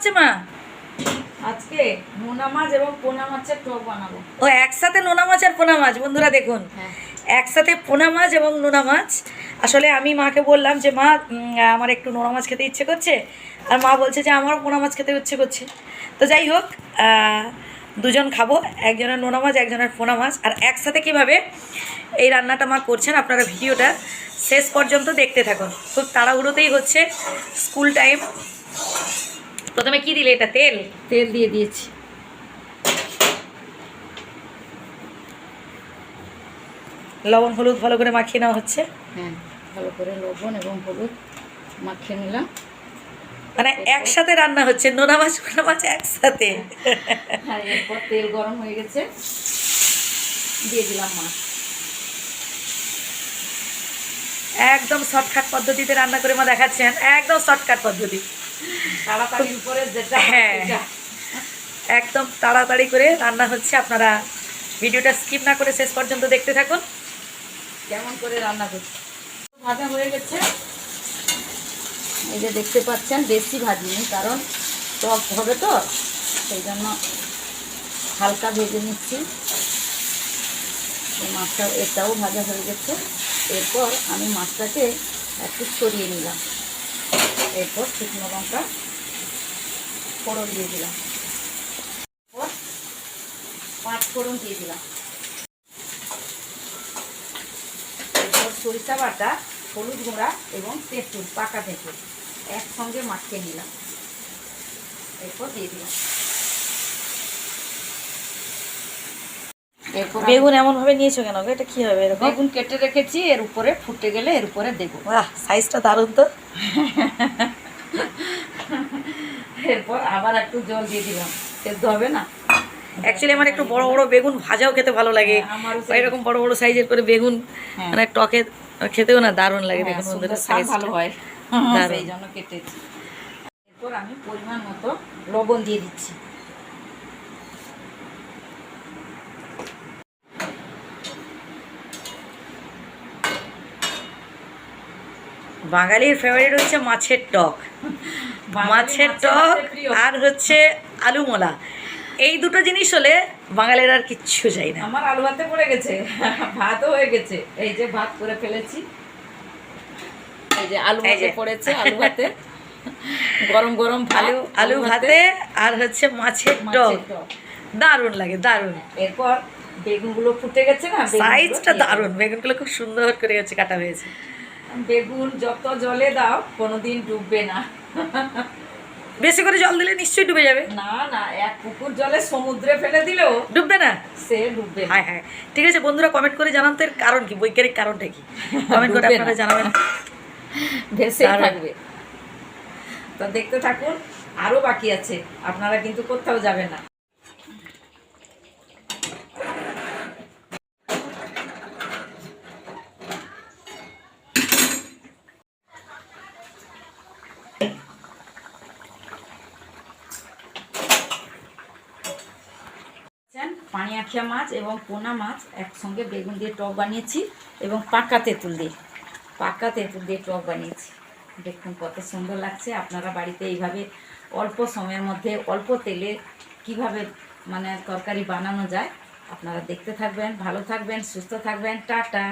হচ্ছে মা? আজকে মোনা মাছ এবং পোনা মাছের টক বানাবো। ও একসাথে নোনা মাছ আর পোনা মাছ বন্ধুরা দেখুন। হ্যাঁ। একসাথে পোনা মাছ এবং নোনা মাছ। আসলে আমি মাকে বললাম যে মা আমার একটু নোনা মাছ খেতে ইচ্ছে করছে? আর মা বলছে যে আমারও পোনা মাছ খেতে ইচ্ছে করছে। তো যাই হোক দুজন খাব একজনের নোনা মাছ একজনের পোনা মাছ। আর একসাথে কীভাবে এই রান্নাটা মা করছেন আপনারা ভিডিওটা শেষ পর্যন্ত দেখতে থাকুন। খুব তাড়াহুড়োতেই হচ্ছে স্কুল টাইম। প্রথমে কি দিলে এটা? তেল? তেল দিয়ে দিয়েছি। লবণ হলুদ ভালো করে মাখিয়ে নেওয়া হচ্ছে। হ্যাঁ ভালো করে লবণ এবং হলুদ মাখিয়ে নিলাম। মানে একসাথে রান্না হচ্ছে নোনা মাছ পোনা মাছ একসাথে। আর এরপর তেল গরম হয়ে গেছে। দিয়ে দিলাম মাছ। একদম শর্টকাট পদ্ধতিতে রান্না করে মা দেখাচ্ছেন। একদম শর্টকাট পদ্ধতি। তাড়াতাড়ি উপরে যেটা হ্যাঁ। একদম তাড়াতাড়ি করে রান্না হচ্ছে। আপনারা ভিডিওটা স্কিপ না করে শেষ পর্যন্ত দেখতে থাকুন। কেমন করে রান্না করছি? ভাজা হয়ে গেছে। এই যে দেখতে পাচ্ছেন বেশি ভাজিনি কারণ টক হবে তো সেই জন্য হালকা ভেজে নিচ্ছি। মাছটা এটাও ভাজা হয়ে গেছে। এরপর আমি মাছটাকে একটু সরিয়ে নিলাম। এরপর শুকনো লঙ্কা ফোড়ন দিয়ে দিলাম। পাঁচ ফোড়ন দিয়ে দিলাম। এরপর সরিষা বাটা, হলুদ গুঁড়া এবং তেঁতুল, পাকা তেঁতুল একসঙ্গে মাখিয়ে নিলাম। এরপর দিয়ে দিলাম এরপর আমি বেগুন এমন ভাবে নিয়েছো কেন এটা কি হবে এরকম? বেগুন কেটে রেখেছি এর উপরে ফুটে গেলে এর উপরে দেবো। বাহ সাইজটা দারুণ তো। এরপর আবার একটু জল দিয়ে দিলাম। সেদ্ধ হবে না? অ্যাকচুয়ালি আমার একটু বড় বড় বেগুন ভাজাও খেতে ভালো লাগে। হ্যাঁ, এরকম বড় বড় সাইজের করে বেগুন হ্যাঁ। মানে টকে খেতেও না দারুণ লাগে হ্যাঁ, সুন্দর বন্ধুরা সাইজটা ভালো হয়। সেই জন্য কেটেছি। এরপর আমি পরিমাণ মতো লবণ দিয়ে দিচ্ছি। বাঙালির ফেভারিট হচ্ছে মাছের টক। মাছের টক আর হচ্ছে আলু মোলা। এই দুটো জিনিস হলে বাঙালির আর কিচ্ছু চাই না। আমার আলু ভাতে পড়ে গেছে ভাতও হয়ে গেছে। এই যে ভাত করে ফেলেছি। এই যে আলু ভাতে পড়েছে আলু ভাতে। গরম গরম আলু আলু ভাতে। আর হচ্ছে মাছের টক। দারুণ লাগে দারুণ। এরপর বেগুনগুলো ফুটে গেছে না সাইজটা দারুণ। বেগুনগুলো খুব সুন্দর করে হচ্ছে কাটা হয়েছে। বেগুন যত জলে দাও কোনোদিন ডুববে না। বেশি করে জল দিলে নিশ্চয়ই ডুবে যাবে। না না এক পুকুর জলে সমুদ্রে ফেলে দিলেও ডুববে না? সে ডুববে হ্যাঁ হ্যাঁ। ঠিক আছে বন্ধুরা কমেন্ট করে জানান তো এর কারণ কি বৈজ্ঞানিক কারণটা কি? কমেন্ট করে আপনারা জানাবেন। ভেসে থাকবে। তো দেখতে থাকুন আরও বাকি আছে। আপনারা কিন্তু কোথাও যাবেন না। পানি আখিয়া মাছ এবং পোনা মাছ একসঙ্গে বেগুন দিয়ে টক বানিয়েছি এবং পাকা তেঁতুল দিয়ে। পাকা তেঁতুল দিয়ে টক বানিয়েছি। দেখুন কত সুন্দর লাগছে। আপনারা বাড়িতে এইভাবে অল্প সময়ের মধ্যে অল্প তেলে কীভাবে মানে তরকারি বানানো যায়, আপনারা দেখতে থাকবেন, ভালো থাকবেন, সুস্থ থাকবেন। টাটা!